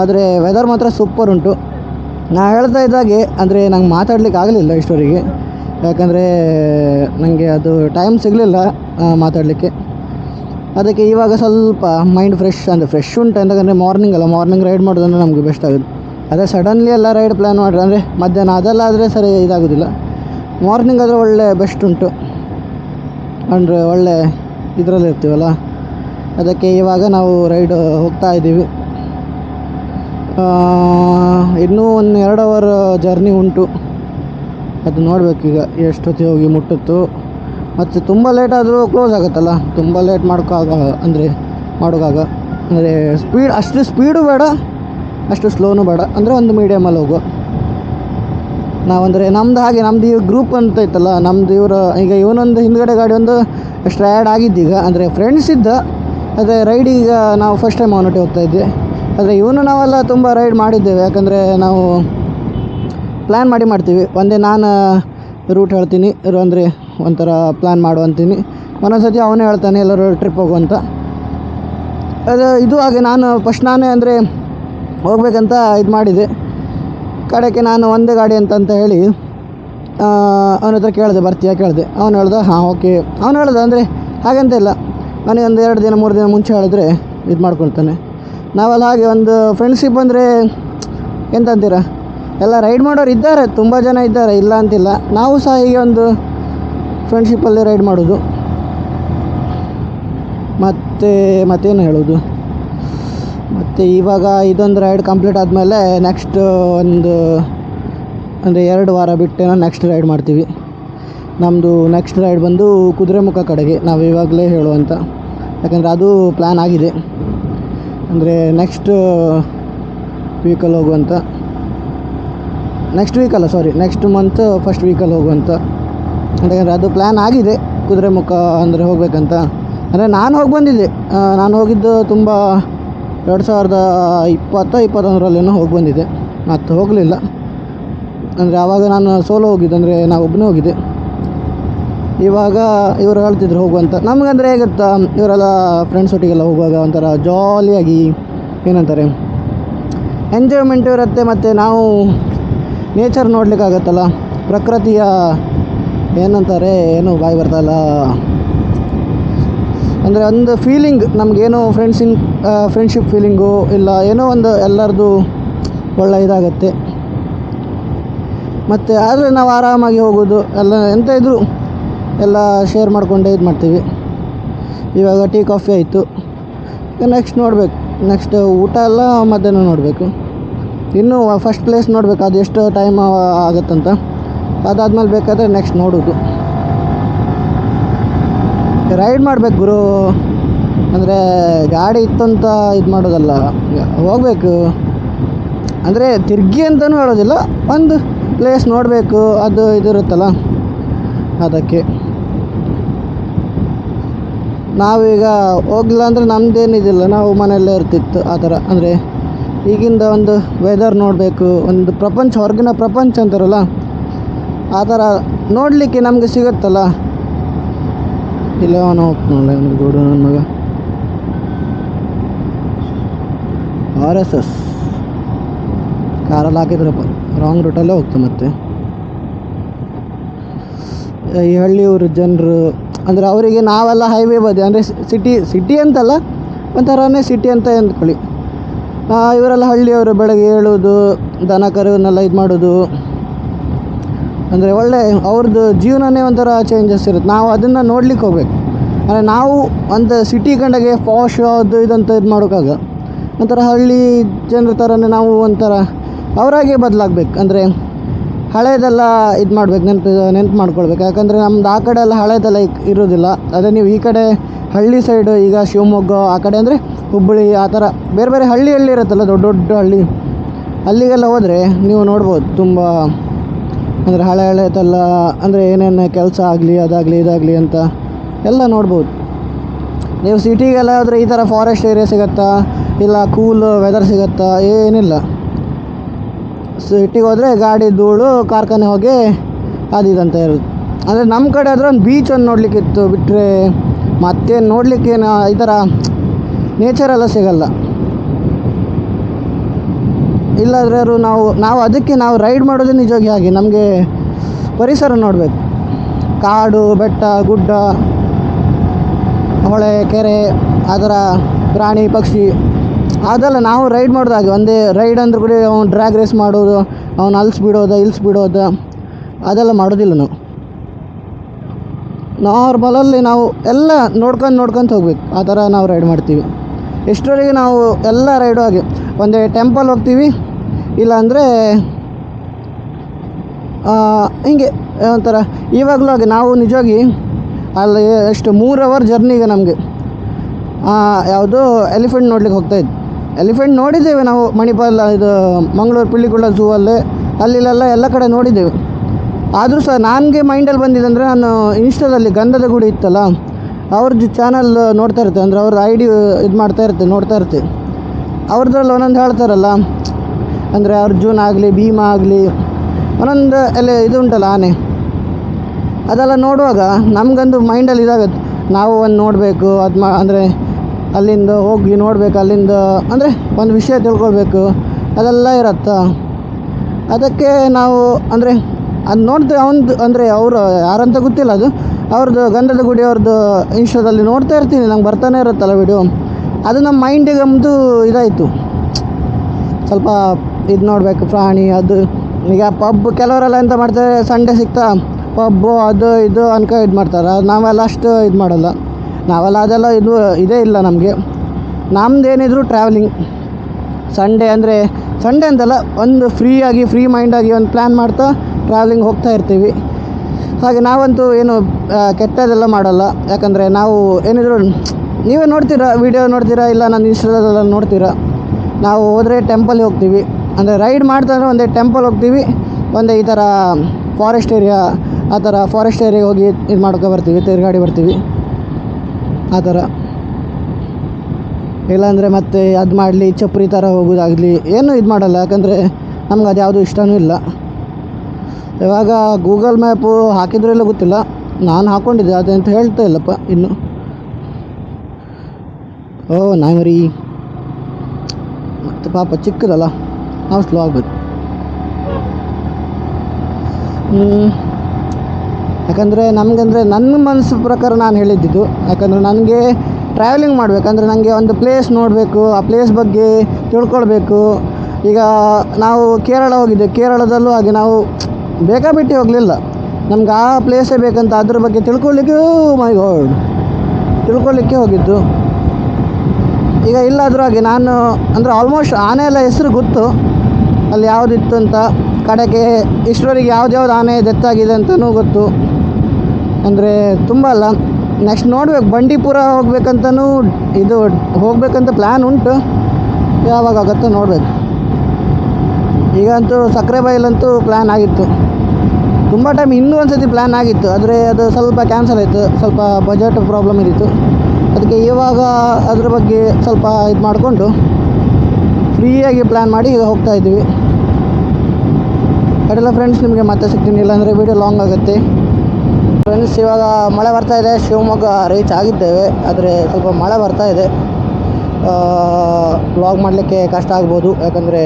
ಆದರೆ ವೆದರ್ ಮಾತ್ರ ಸೂಪರ್ ಉಂಟು. ನಾನು ಹೇಳ್ತಾ ಇದ್ದಾಗೆ ಅಂದರೆ ನಂಗೆ ಮಾತಾಡ್ಲಿಕ್ಕೆ ಆಗಲಿಲ್ಲ ಇಷ್ಟವರೆಗೆ ಯಾಕಂದರೆ ನನಗೆ ಅದು ಟೈಮ್ ಸಿಗಲಿಲ್ಲ ಮಾತಾಡಲಿಕ್ಕೆ. ಅದಕ್ಕೆ ಇವಾಗ ಸ್ವಲ್ಪ ಮೈಂಡ್ ಫ್ರೆಶ್ ಅಂದರೆ ಫ್ರೆಶ್ ಉಂಟು ಅಂತಂದರೆ ಮಾರ್ನಿಂಗ್ ಅಲ್ಲ ಮಾರ್ನಿಂಗ್ ರೈಡ್ ಮಾಡೋದಂದ್ರೆ ನಮಗೆ ಬೆಸ್ಟ್ ಆಗುತ್ತೆ. ಅದೇ ಸಡನ್ಲಿ ಎಲ್ಲ ರೈಡ್ ಪ್ಲ್ಯಾನ್ ಮಾಡ್ರೆ, ಅಂದರೆ ಮಧ್ಯಾಹ್ನ ಅದೆಲ್ಲ ಆದರೆ ಸರಿ ಇದಾಗೋದಿಲ್ಲ. ಮಾರ್ನಿಂಗ್ ಆದರೆ ಒಳ್ಳೆ ಬೆಸ್ಟ್ ಉಂಟು. ಅಂದರೆ ಒಳ್ಳೆ ಇದರಲ್ಲಿ ಇರ್ತೀವಲ್ಲ? ಅದಕ್ಕೆ ಇವಾಗ ನಾವು ರೈಡ್ ಹೋಗ್ತಾ ಇದ್ದೀವಿ. ಇನ್ನೂ ಒಂದು ಎರಡು ಅವರ್ ಜರ್ನಿ ಉಂಟು. ಅದು ನೋಡಬೇಕೀಗ ಎಷ್ಟೊತ್ತಿಗೆ ಹೋಗಿ ಮುಟ್ಟುತ್ತೋ. ಮತ್ತು ತುಂಬ ಲೇಟ್ ಆದರೂ ಕ್ಲೋಸ್ ಆಗುತ್ತಲ್ಲ? ತುಂಬ ಲೇಟ್ ಮಾಡೋಕ್ಕಾಗ ಅಂದರೆ ಮಾಡೋಕ್ಕಾಗ ಅಂದರೆ ಸ್ಪೀಡ್ ಅಷ್ಟು ಸ್ಪೀಡು ಬೇಡ, ಅಷ್ಟು ಸ್ಲೋನು ಬೇಡ. ಅಂದರೆ ಒಂದು ಮೀಡಿಯಮಲ್ಲಿ ಹೋಗು. ನಾವಂದರೆ ನಮ್ದು ಹಾಗೆ ನಮ್ಮದು ಈ ಗ್ರೂಪ್ ಅಂತ ಇತ್ತಲ್ಲ, ನಮ್ದು ಇವರು, ಈಗ ಇವನೊಂದು ಹಿಂದ್ಗಡೆ ಗಾಡಿ ಒಂದು ಅಷ್ಟು ಆ್ಯಡ್ ಆಗಿದ್ದೀಗ ಅಂದರೆ ಫ್ರೆಂಡ್ಸ್ ಇದ್ದ, ಅದೇ ರೈಡ್ ಈಗ ನಾವು ಫಸ್ಟ್ ಟೈಮ್ ಅವನೊಟ್ಟಿಗೆ ಹೋಗ್ತಾ ಇದ್ವಿ. ಆದರೆ ಇವನು ನಾವೆಲ್ಲ ತುಂಬ ರೈಡ್ ಮಾಡಿದ್ದೇವೆ. ಯಾಕಂದರೆ ನಾವು ಪ್ಲ್ಯಾನ್ ಮಾಡಿ ಮಾಡ್ತೀವಿ. ಒಂದೇ ನಾನು ರೂಟ್ ಹೇಳ್ತೀನಿ. ಅಂದರೆ ಒಂಥರ ಪ್ಲ್ಯಾನ್ ಮಾಡು ಅಂತೀನಿ. ಒಂದೊಂದು ಸತಿ ಅವನೇ ಹೇಳ್ತಾನೆ, ಎಲ್ಲರೂ ಟ್ರಿಪ್ ಹೋಗು ಅಂತ. ಅದು ಇದು ಹಾಗೆ ನಾನು ಫಸ್ಟ್ ನಾನೇ ಅಂದರೆ ಹೋಗ್ಬೇಕಂತ ಇದು ಮಾಡಿದೆ. ಕಡೆಗೆ ನಾನು ಒಂದೇ ಗಾಡಿ ಅಂತ ಅಂತ ಹೇಳಿ ಅವನ ಹತ್ರ ಕೇಳಿದೆ, ಬರ್ತೀಯಾ ಕೇಳಿದೆ. ಅವನು ಹೇಳ್ದ, ಹಾಂ ಓಕೆ ಅವನು ಹೇಳ್ದ ಅಂದರೆ ಹಾಗಂತ ಇಲ್ಲ. ನನಗೆ ಒಂದು ಎರಡು ದಿನ, ಮೂರು ದಿನ ಮುಂಚೆ ಹೇಳಿದ್ರೆ ಇದು ಮಾಡ್ಕೊಳ್ತಾನೆ. ನಾವೆಲ್ಲ ಹಾಗೆ ಒಂದು ಫ್ರೆಂಡ್ಶಿಪ್ ಅಂದರೆ ಎಂತ ಅಂತೀರ? ಎಲ್ಲ ರೈಡ್ ಮಾಡೋರು ಇದ್ದಾರೆ, ತುಂಬ ಜನ ಇದ್ದಾರೆ, ಇಲ್ಲ ಅಂತಿಲ್ಲ. ನಾವು ಸಹ ಹೀಗೆ ಒಂದು ಫ್ರೆಂಡ್ಶಿಪ್ಪಲ್ಲಿ ರೈಡ್ ಮಾಡೋದು. ಮತ್ತು, ಮತ್ತೇನು ಹೇಳೋದು? ಮತ್ತು ಇವಾಗ ಇದೊಂದು ರೈಡ್ ಕಂಪ್ಲೀಟ್ ಆದಮೇಲೆ ನೆಕ್ಸ್ಟ್ ಒಂದು, ಅಂದರೆ ಎರಡು ವಾರ ಬಿಟ್ಟೇನೋ ನೆಕ್ಸ್ಟ್ ರೈಡ್ ಮಾಡ್ತೀವಿ. ನಮ್ಮದು ನೆಕ್ಸ್ಟ್ ರೈಡ್ ಬಂದು ಕುದುರೆಮುಖ ಕಡೆಗೆ, ನಾವು ಇವಾಗಲೇ ಹೇಳುವಂಥ ಯಾಕಂದರೆ ಅದು ಪ್ಲ್ಯಾನ್ ಆಗಿದೆ. ಅಂದರೆ ನೆಕ್ಸ್ಟ್ ವೀಕಲ್ಲಿ ಹೋಗುವಂತ. ನೆಕ್ಸ್ಟ್ ವೀಕಲ್ಲ ಸಾರಿ ನೆಕ್ಸ್ಟ್ ಮಂತ್ ಫಸ್ಟ್ ವೀಕಲ್ಲಿ ಹೋಗುವಂತ. ಯಾಕಂದರೆ ಅದು ಪ್ಲ್ಯಾನ್ ಆಗಿದೆ ಕುದುರೆಮುಖ ಅಂದರೆ ಹೋಗಬೇಕಂತ. ಅಂದರೆ ನಾನು ಹೋಗಿ ಬಂದಿದ್ದೆ. ನಾನು ಹೋಗಿದ್ದು ತುಂಬ ಎರಡು ಸಾವಿರದ ಇಪ್ಪತ್ತು ಇಪ್ಪತ್ತೊಂದರಲ್ಲೇನೋ ಹೋಗಿ ಬಂದಿದ್ದೆ. ಮತ್ತು ಹೋಗಲಿಲ್ಲ. ಅಂದರೆ ಆವಾಗ ನಾನು ಸೋಲೋ ಹೋಗಿದ್ದೆ, ಅಂದರೆ ನಾವು ಒಬ್ಬನೇ ಹೋಗಿದ್ದೆ. ಇವಾಗ ಇವರು ಹೇಳ್ತಿದ್ರು ಹೋಗುವಂತ. ನಮಗಂದರೆ ಹೇಗುತ್ತಾ ಇವರೆಲ್ಲ ಫ್ರೆಂಡ್ಸ್ ಒಟ್ಟಿಗೆಲ್ಲ ಹೋಗುವಾಗ ಒಂಥರ ಜಾಲಿಯಾಗಿ ಏನಂತಾರೆ? ಎಂಜಾಯ್ಮೆಂಟು ಇರುತ್ತೆ, ಮತ್ತು ನಾವು ನೇಚರ್ ನೋಡಲಿಕ್ಕಾಗತ್ತಲ್ಲ? ಪ್ರಕೃತಿಯ ಏನಂತಾರೆ, ಏನು ಬಾಯಿ ಬರ್ತಲ್ಲ? ಅಂದರೆ ಒಂದು ಫೀಲಿಂಗ್ ನಮಗೇನೋ ಫ್ರೆಂಡ್ಸಿನ ಫ್ರೆಂಡ್ಶಿಪ್ ಫೀಲಿಂಗು ಇಲ್ಲ, ಏನೋ ಒಂದು ಎಲ್ಲರದು ಒಳ್ಳೆ ಇದಾಗತ್ತೆ. ಮತ್ತು ಆದರೆ ನಾವು ಆರಾಮಾಗಿ ಹೋಗೋದು, ಎಲ್ಲ ಎಂತ ಇದ್ದರೂ ಎಲ್ಲ ಶೇರ್ ಮಾಡಿಕೊಂಡೇ ಇದು ಮಾಡ್ತೀವಿ. ಇವಾಗ ಟೀ, ಕಾಫಿ ಆಯಿತು. ನೆಕ್ಸ್ಟ್ ನೋಡಬೇಕು. ನೆಕ್ಸ್ಟ್ ಊಟ ಎಲ್ಲ ಮಧ್ಯಾಹ್ನ ನೋಡಬೇಕು. ಇನ್ನೂ ಫಸ್ಟ್ ಪ್ಲೇಸ್ ನೋಡಬೇಕು, ಅದು ಎಷ್ಟು ಟೈಮ್ ಆಗುತ್ತಂತ. ಅದಾದ್ಮೇಲೆ ಬೇಕಾದರೆ ನೆಕ್ಸ್ಟ್ ನೋಡೋದು. ರೈಡ್ ಮಾಡಬೇಕು ಗುರು. ಅಂದರೆ ಗಾಡಿ ಇತ್ತಂತ ಇದು ಮಾಡೋದಲ್ಲ, ಹೋಗ್ಬೇಕು. ಅಂದರೆ ತಿರ್ಗಿ ಅಂತಲೂ ಹೇಳೋದಿಲ್ಲ, ಒಂದು ಪ್ಲೇಸ್ ನೋಡಬೇಕು, ಅದು ಇದಿರುತ್ತಲ್ಲ ಅದಕ್ಕೆ. ನಾವೀಗ ಹೋಗಿಲ್ಲ ಅಂದರೆ ನಮ್ಮದೇನಿದಿಲ್ಲ ನಾವು ಮನೆಯಲ್ಲೇ ಇರ್ತಿತ್ತು ಆ ಥರ. ಅಂದರೆ ಈಗಿಂದ ಒಂದು ವೆದರ್ ನೋಡಬೇಕು, ಒಂದು ಪ್ರಪಂಚ, ಹೊರಗಿನ ಪ್ರಪಂಚ ಅಂತಾರಲ್ಲ, ಆ ಥರ ನೋಡಲಿಕ್ಕೆ ನಮಗೆ ಸಿಗುತ್ತಲ್ಲ? ಇಲ್ಲ, ಅವನು ಹೋಗ್ತಾನಲ್ಲ ಅವನು ಗೂಡು ನನ್ನ ಮಗ. ಆರ್ ಎಸ್ ಎಸ್ ಕಾರಲ್ಲಿ ಹಾಕಿದ್ರಪ್ಪ ರಾಂಗ್ ರೂಟಲ್ಲೇ ಹೋಗ್ತು ಮತ್ತೆ. ಈ ಹಳ್ಳಿಯವ್ರ ಜನರು, ಅಂದರೆ ಅವರಿಗೆ ನಾವೆಲ್ಲ ಹೈವೇ ಬದಿ, ಅಂದರೆ ಸಿಟಿ ಸಿಟಿ ಅಂತಲ್ಲ, ಒಂಥರನೇ ಸಿಟಿ ಅಂತ ಅಂದ್ಕೊಳ್ಳಿ. ಇವರೆಲ್ಲ ಹಳ್ಳಿಯವರು ಬೆಳಗ್ಗೆ ಏಳೋದು ದನ ಕರುವನ್ನೆಲ್ಲ ಇದು ಮಾಡೋದು. ಅಂದರೆ ಒಳ್ಳೆ ಅವ್ರದ್ದು ಜೀವನನೇ ಒಂಥರ ಚೇಂಜಸ್ ಇರುತ್ತೆ. ನಾವು ಅದನ್ನು ನೋಡ್ಲಿಕ್ಕೆ ಹೋಗ್ಬೇಕು. ಅಂದರೆ ನಾವು ಒಂದು ಸಿಟಿ ಕಂಡಾಗೆ ಪಾಶ್ ಅದು ಇದಂತ ಇದು ಮಾಡೋಕ್ಕಾಗ, ಒಂಥರ ಹಳ್ಳಿ ಜನರ ಥರನೇ ನಾವು ಒಂಥರ ಅವರಾಗೆ ಬದಲಾಗ್ಬೇಕು. ಅಂದರೆ ಹಳೇದೆಲ್ಲ ಇದು ಮಾಡ್ಬೇಕು, ನೆನಪು ನೆನಪು ಮಾಡ್ಕೊಳ್ಬೇಕು. ಯಾಕಂದರೆ ನಮ್ದು ಆ ಕಡೆ ಎಲ್ಲ ಹಳೇದೆಲ್ಲ ಇರೋದಿಲ್ಲ. ಅದೇ ನೀವು ಈ ಕಡೆ ಹಳ್ಳಿ ಸೈಡು ಈಗ ಶಿವಮೊಗ್ಗ ಆ ಕಡೆ ಅಂದರೆ ಹುಬ್ಬಳ್ಳಿ ಆ ಥರ ಬೇರೆ ಬೇರೆ ಹಳ್ಳಿ ಹಳ್ಳಿ ಇರುತ್ತಲ್ಲ ದೊಡ್ಡ ದೊಡ್ಡ ಹಳ್ಳಿ, ಅಲ್ಲಿಗೆಲ್ಲ ಹೋದರೆ ನೀವು ನೋಡ್ಬೋದು ತುಂಬ ಅಂದರೆ ಹಳೆ ಹಳೆದೆಲ್ಲ ಅಂದರೆ ಏನೇನು ಕೆಲಸ ಆಗಲಿ, ಅದಾಗಲಿ, ಇದಾಗಲಿ ಅಂತ ಎಲ್ಲ ನೋಡ್ಬೋದು. ನೀವು ಸಿಟಿಗೆಲ್ಲ ಆದರೆ ಈ ಥರ ಫಾರೆಸ್ಟ್ ಏರಿಯಾ ಸಿಗುತ್ತಾ, ಇಲ್ಲ ಕೂಲ್ ವೆದರ್ ಸಿಗುತ್ತಾ, ಏನಿಲ್ಲ. ಸಿಟಿಗೆ ಹೋದರೆ ಗಾಡಿ ಧೂಳು, ಕಾರ್ಖಾನೆ ಹೋಗಿ ಅದು ಇದಂತ ಇರುತ್ತೆ. ಅಂದರೆ ನಮ್ಮ ಕಡೆ ಆದರೆ ಒಂದು ಬೀಚ್ ಒಂದು ನೋಡಲಿಕ್ಕಿತ್ತು ಬಿಟ್ಟರೆ ಮತ್ತೇನು ನೋಡಲಿಕ್ಕೇನು ಈ ಥರ ನೇಚರೆಲ್ಲ ಸಿಗಲ್ಲ. ಇಲ್ಲಾದ್ರೆ ನಾವು ನಾವು ಅದಕ್ಕೆ ನಾವು ರೈಡ್ ಮಾಡೋದು ನಿಜವಾಗಿ ಹಾಗೆ. ನಮಗೆ ಪರಿಸರ ನೋಡಬೇಕು. ಕಾಡು, ಬೆಟ್ಟ, ಗುಡ್ಡ, ಹೊಳೆ, ಕೆರೆ, ಅದರ ಪ್ರಾಣಿ, ಪಕ್ಷಿ, ಅದೆಲ್ಲ ನಾವು ರೈಡ್ ಮಾಡೋದು ಹಾಗೆ. ಒಂದೇ ರೈಡ್ ಅಂದ್ರೆ ಕೂಡ ಅವ್ನು ಡ್ರ್ಯಾಗ್ ರೇಸ್ ಮಾಡೋದು, ಅವ್ನು ಅಲ್ಸ್ ಬಿಡೋದು, ಇಲ್ಸ್ ಬಿಡೋದು, ಅದೆಲ್ಲ ಮಾಡೋದಿಲ್ಲ ನಾವು. ನಾರ್ಮಲಲ್ಲಿ ನಾವು ಎಲ್ಲ ನೋಡ್ಕೊಂಡು ನೋಡ್ಕೊಂತ ಹೋಗ್ಬೇಕು. ಆ ಥರ ನಾವು ರೈಡ್ ಮಾಡ್ತೀವಿ. ಎಷ್ಟರವರೆಗೆ ನಾವು ಎಲ್ಲ ರೈಡು ಹಾಗೆ ಒಂದೇ ಟೆಂಪಲ್ ಹೋಗ್ತೀವಿ, ಇಲ್ಲಾಂದರೆ ಹಿಂಗೆ, ಒಂಥರ ಇವಾಗಲೂ ಹಾಗೆ ನಾವು ನಿಜವಾಗಿ ಅಲ್ಲಿ ಎಷ್ಟು ಮೂರು ಅವರ್ ಜರ್ನಿಗೆ ನಮಗೆ. ಯಾವುದು ಎಲಿಫೆಂಟ್ ನೋಡ್ಲಿಕ್ಕೆ ಹೋಗ್ತಾ ಇದ್ವಿ. ಎಲಿಫೆಂಟ್ ನೋಡಿದ್ದೇವೆ ನಾವು ಮಣಿಪಾಲ್, ಇದು ಮಂಗಳೂರು ಪಿಳ್ಳಿಗುಳ ಝೂ ಅಲ್ಲಿ ಅಲ್ಲಿಲೆಲ್ಲ ಎಲ್ಲ ಕಡೆ ನೋಡಿದ್ದೇವೆ. ಆದರೂ ಸಹ ನನಗೆ ಮೈಂಡಲ್ಲಿ ಬಂದಿದೆ ಅಂದರೆ ನಾನು ಇನ್ಸ್ಟಾದಲ್ಲಿ ಗಂಧದ ಗುಡಿ ಇತ್ತಲ್ಲ ಅವ್ರದ್ದು ಚಾನಲ್ ನೋಡ್ತಾ ಇರ್ತೆ ಅಂದರೆ ಅವ್ರ ಐ ಇದು ಮಾಡ್ತಾ ಇರ್ತೆ ನೋಡ್ತಾ ಇರ್ತೆ ಅವ್ರದ್ರಲ್ಲಿ ಒಂದೊಂದು ಹೇಳ್ತಾರಲ್ಲ, ಅಂದರೆ ಅರ್ಜುನ್ ಆಗಲಿ, ಭೀಮ ಆಗಲಿ, ಒಂದೊಂದು ಎಲ್ಲ ಇದು ಉಂಟಲ್ಲ ಆನೆ. ಅದೆಲ್ಲ ನೋಡುವಾಗ ನಮಗಂದು ಮೈಂಡಲ್ಲಿ ಇದಾಗುತ್ತೆ. ನಾವು ಒಂದು ನೋಡಬೇಕು, ಅದು ಮಾ, ಅಂದರೆ ಅಲ್ಲಿಂದ ಹೋಗಿ ನೋಡಬೇಕು, ಅಲ್ಲಿಂದ, ಅಂದರೆ ಒಂದು ವಿಷಯ ತಿಳ್ಕೊಳ್ಬೇಕು, ಅದೆಲ್ಲ ಇರುತ್ತಾ. ಅದಕ್ಕೆ ನಾವು, ಅಂದರೆ ಅದು ನೋಡ್ತಾ ಅವನದು ಅಂದರೆ ಅವರು ಯಾರಂತ ಗೊತ್ತಿಲ್ಲ ಅದು. ಅವ್ರದ್ದು ಗಂಧದ ಗುಡಿ ಅವ್ರದ್ದು ಇನ್ಸ್ಟಾದಲ್ಲಿ ನೋಡ್ತಾ ಇರ್ತೀನಿ, ನಂಗೆ ಬರ್ತಾನೆ ಇರುತ್ತಲ್ಲ ವಿಡಿಯೋ ಅದು ನಮ್ಮ ಮೈಂಡಿಗೆ ಒಂದು ಇದಾಯಿತು. ಸ್ವಲ್ಪ ಇದು ನೋಡಬೇಕು, ಪ್ರಾಣಿ ಅದು. ಈಗ ಪಬ್ ಕೆಲವರೆಲ್ಲ ಎಂತ ಮಾಡ್ತಾರೆ, ಸಂಡೇ ಸಿಗ್ತಾ ಪಬ್ಬು ಅದು ಇದು ಅನ್ಕ ಇದು ಮಾಡ್ತಾರೆ. ನಾವೆಲ್ಲ ಅಷ್ಟು ಇದು ಮಾಡಲ್ಲ. ನಾವೆಲ್ಲ ಅದೆಲ್ಲ ಇದು, ಇದೇ ಇಲ್ಲ ನಮಗೆ. ನಮ್ದೇನಿದ್ರು ಟ್ರಾವೆಲಿಂಗ್ ಸಂಡೇ ಅಂದರೆ, ಸಂಡೇ ಅಂತಲ್ಲ, ಒಂದು ಫ್ರೀಯಾಗಿ ಫ್ರೀ ಮೈಂಡಾಗಿ ಒಂದು ಪ್ಲ್ಯಾನ್ ಮಾಡ್ತಾ ಟ್ರಾವೆಲಿಂಗ್ ಹೋಗ್ತಾ ಇರ್ತೀವಿ. ಹಾಗೆ ನಾವಂತೂ ಏನು ಕೆಟ್ಟದೆಲ್ಲ ಮಾಡಲ್ಲ. ಯಾಕಂದರೆ ನಾವು ಏನಿದ್ರು, ನೀವೇ ನೋಡ್ತೀರಾ ವೀಡಿಯೋ ನೋಡ್ತೀರಾ, ಇಲ್ಲ ನಾನು ಇನ್ಸ್ಟಾದಲ್ಲೆಲ್ಲ ನೋಡ್ತೀರಾ? ನಾವು ಹೋದರೆ ಟೆಂಪಲ್ಗೆ ಹೋಗ್ತೀವಿ. ಅಂದರೆ ರೈಡ್ ಮಾಡ್ತಾ ಅಂದರೆ ಒಂದೇ ಟೆಂಪಲ್ ಹೋಗ್ತೀವಿ. ಒಂದೇ ಈ ಥರ ಫಾರೆಸ್ಟ್ ಏರಿಯಾ ಆ ಥರ ಫಾರೆಸ್ಟ್ ಏರಿಯಾಗೆ ಹೋಗಿ ಇದು ಮಾಡ್ಕೊ ಬರ್ತೀವಿ, ತಿರುಗಾಡಿ ಬರ್ತೀವಿ. ಆ ಥರ ಇಲ್ಲಾಂದರೆ ಮತ್ತೆ ಅದು ಮಾಡಲಿ, ಚಪ್ರಿ ಥರ ಹೋಗೋದಾಗಲಿ, ಏನೂ ಇದು ಮಾಡಲ್ಲ. ಯಾಕಂದರೆ ನಮ್ಗೆ ಅದು ಯಾವುದೂ ಇಷ್ಟವೂ ಇಲ್ಲ. ಇವಾಗ ಗೂಗಲ್ ಮ್ಯಾಪು ಹಾಕಿದ್ರೋ ಇಲ್ಲ ಗೊತ್ತಿಲ್ಲ. ನಾನು ಹಾಕ್ಕೊಂಡಿದ್ದೆ ಅದಂತ ಹೇಳ್ತಾ ಇಲ್ಲಪ್ಪ, ಇನ್ನು. ಓ ನಾಯಿ ಮತ್ತೆ ಪಾಪ ಚಿಕ್ಕದಲ್ಲ, ನಾವು ಸ್ಲೋ ಆಗ್ಬೇಕು. ಹ್ಮ್. ಯಾಕಂದರೆ ನಮಗಂದರೆ ನನ್ನ ಮನಸ್ಸು ಪ್ರಕಾರ ನಾನು ಹೇಳಿದ್ದಿದ್ದು ಯಾಕಂದರೆ ನನಗೆ ಟ್ರಾವೆಲಿಂಗ್ ಮಾಡಬೇಕಂದ್ರೆ ನನಗೆ ಒಂದು ಪ್ಲೇಸ್ ನೋಡಬೇಕು, ಆ ಪ್ಲೇಸ್ ಬಗ್ಗೆ ತಿಳ್ಕೊಳ್ಬೇಕು. ಈಗ ನಾವು ಕೇರಳ ಹೋಗಿದ್ದೆ, ಕೇರಳದಲ್ಲೂ ಹಾಗೆ ನಾವು ಬೇಕಾಬಿಟ್ಟು ಹೋಗಲಿಲ್ಲ. ನಮ್ಗೆ ಆ ಪ್ಲೇಸೇ ಬೇಕಂತ ಅದ್ರ ಬಗ್ಗೆ ತಿಳ್ಕೊಳ್ಳಿಕ್ಕೆ ಮೈ ಗಾಡ್ ತಿಳ್ಕೊಳ್ಳಿಕ್ಕೆ ಹೋಗಿದ್ದು. ಈಗ ಇಲ್ಲಾದರೂ ಹಾಗೆ ನಾನು, ಅಂದರೆ ಆಲ್ಮೋಸ್ಟ್ ಆನೆ ಎಲ್ಲ ಹೆಸರು ಗೊತ್ತು. ಅಲ್ಲಿ ಯಾವುದಿತ್ತು ಅಂತ, ಕಡೆಗೆ ಇಷ್ಟರವರೆಗೆ ಯಾವ್ದ್ಯಾವ್ದು ಆನೆ ದೆತ್ತಾಗಿದೆ ಅಂತಲೂ ಗೊತ್ತು. ಅಂದರೆ ತುಂಬ ಅಲ್ಲ. ನೆಕ್ಸ್ಟ್ ನೋಡ್ಬೇಕು, ಬಂಡೀಪುರ ಹೋಗ್ಬೇಕಂತನೂ ಇದು, ಹೋಗ್ಬೇಕಂತ ಪ್ಲ್ಯಾನ್ ಉಂಟು. ಯಾವಾಗ ಆಗುತ್ತೋ ನೋಡಬೇಕು. ಈಗಂತೂ ಸಕ್ಕರೆ ಬೈಲಂತೂ ಪ್ಲ್ಯಾನ್ ಆಗಿತ್ತು. ತುಂಬ ಟೈಮ್ ಇನ್ನೂ ಒಂದು ಸತಿ ಪ್ಲ್ಯಾನ್ ಆಗಿತ್ತು. ಆದರೆ ಅದು ಸ್ವಲ್ಪ ಕ್ಯಾನ್ಸಲ್ ಆಯಿತು. ಸ್ವಲ್ಪ ಬಜೆಟ್ ಪ್ರಾಬ್ಲಮ್ ಇದ್ದಿತ್ತು ಅದಕ್ಕೆ ಇವಾಗ ಅದ್ರ ಬಗ್ಗೆ ಸ್ವಲ್ಪ ಇದು ಮಾಡಿಕೊಂಡು ಫ್ರೀಯಾಗಿ ಪ್ಲ್ಯಾನ್ ಮಾಡಿ ಈಗ ಹೋಗ್ತಾ ಇದ್ದೀವಿ. ಕಡೆಲ್ಲ ಫ್ರೆಂಡ್ಸ್ ನಿಮಗೆ ಮತ್ತೆ ಸಿಗ್ತೀನಿ. ಇಲ್ಲಾಂದರೆ ವೀಡಿಯೋ ಲಾಂಗ್ ಆಗುತ್ತೆ. ಫ್ರೆಂಡ್ಸ್ ಇವಾಗ ಮಳೆ ಬರ್ತಾ ಇದೆ. ಶಿವಮೊಗ್ಗ ರೀಚ್ ಆಗಿದ್ದೇವೆ. ಆದರೆ ಸ್ವಲ್ಪ ಮಳೆ ಬರ್ತಾ ಇದೆ. ವ್ಲಾಗ್ ಮಾಡಲಿಕ್ಕೆ ಕಷ್ಟ ಆಗ್ಬೋದು. ಯಾಕಂದರೆ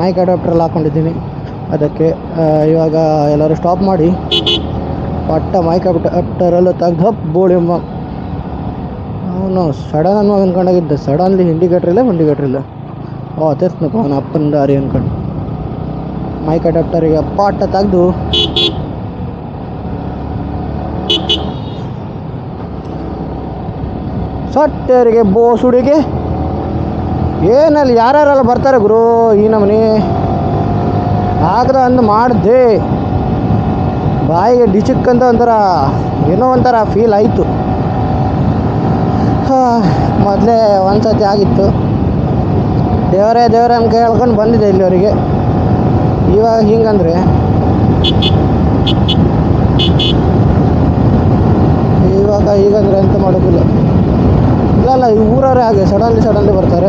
ಮೈಕ್ ಅಡಾಪ್ಟ್ರಲ್ಲಿ ಹಾಕ್ಕೊಂಡಿದ್ದೀನಿ ಅದಕ್ಕೆ ಇವಾಗ ಎಲ್ಲರೂ ಸ್ಟಾಪ್ ಮಾಡಿ. ಪಟ್ಟ ಮೈಕ್ ಅಡಾಪ್ಟರಲ್ಲೂ ತೆಗ್ದು ಬೋಳಿ ಅವನು ಸಡನ್ ಅನ್ನೋ ಅನ್ಕೊಂಡಾಗಿದ್ದೆ. ಸಡನ್ಲಿ ಇಂಡಿಕೇಟ್ರ್ ಇಲ್ಲ ಇಂಡಿಕೇಟ್ರ್ ಇಲ್ಲ. ಓ ಅತೇಸ್ನಪ್ಪ ಅವನ ಅಪ್ಪನ ದಾರಿ ಅಂದ್ಕೊಂಡು ಮೈಕ್ ಅಡಾಪ್ಟರಿಗೆ ಪಾಟ ತೆಗ್ದು. ಸಟ್ಟರಿಗೆ ಬೋಸುಡಿಗೆ ಏನಲ್ಲಿ ಯಾರ್ಯಾರೆಲ್ಲ ಬರ್ತಾರೆ ಗುರು? ಈ ನಮನಿ. ಆಗದ ಅಂದು ಮಾಡಿದೆ. ಬಾಯಿಗೆ ಡಿಚಿಕ್ ಅಂತ ಒಂಥರ ಏನೋ ಒಂಥರ ಫೀಲ್ ಆಯಿತು. ಮೊದಲೇ ಒಂದು ಸತಿ ಆಗಿತ್ತು. ದೇವರೇ ದೇವರೇ ಅಂತ ಹೇಳ್ಕೊಂಡು ಬಂದಿದೆ ಇಲ್ಲಿವರಿಗೆ. ಇವಾಗ ಹಿಂಗಂದ್ರೆ. ಇವಾಗ ಈಗಂದ್ರೆ ಎಂತ ಮಾಡೋದಿಲ್ಲ. ಇಲ್ಲ ಇಲ್ಲ, ಈ ಊರವರೇ ಹಾಗೆ ಸಡನ್ಲಿ ಸಡನ್ಲಿ ಬರ್ತಾರೆ.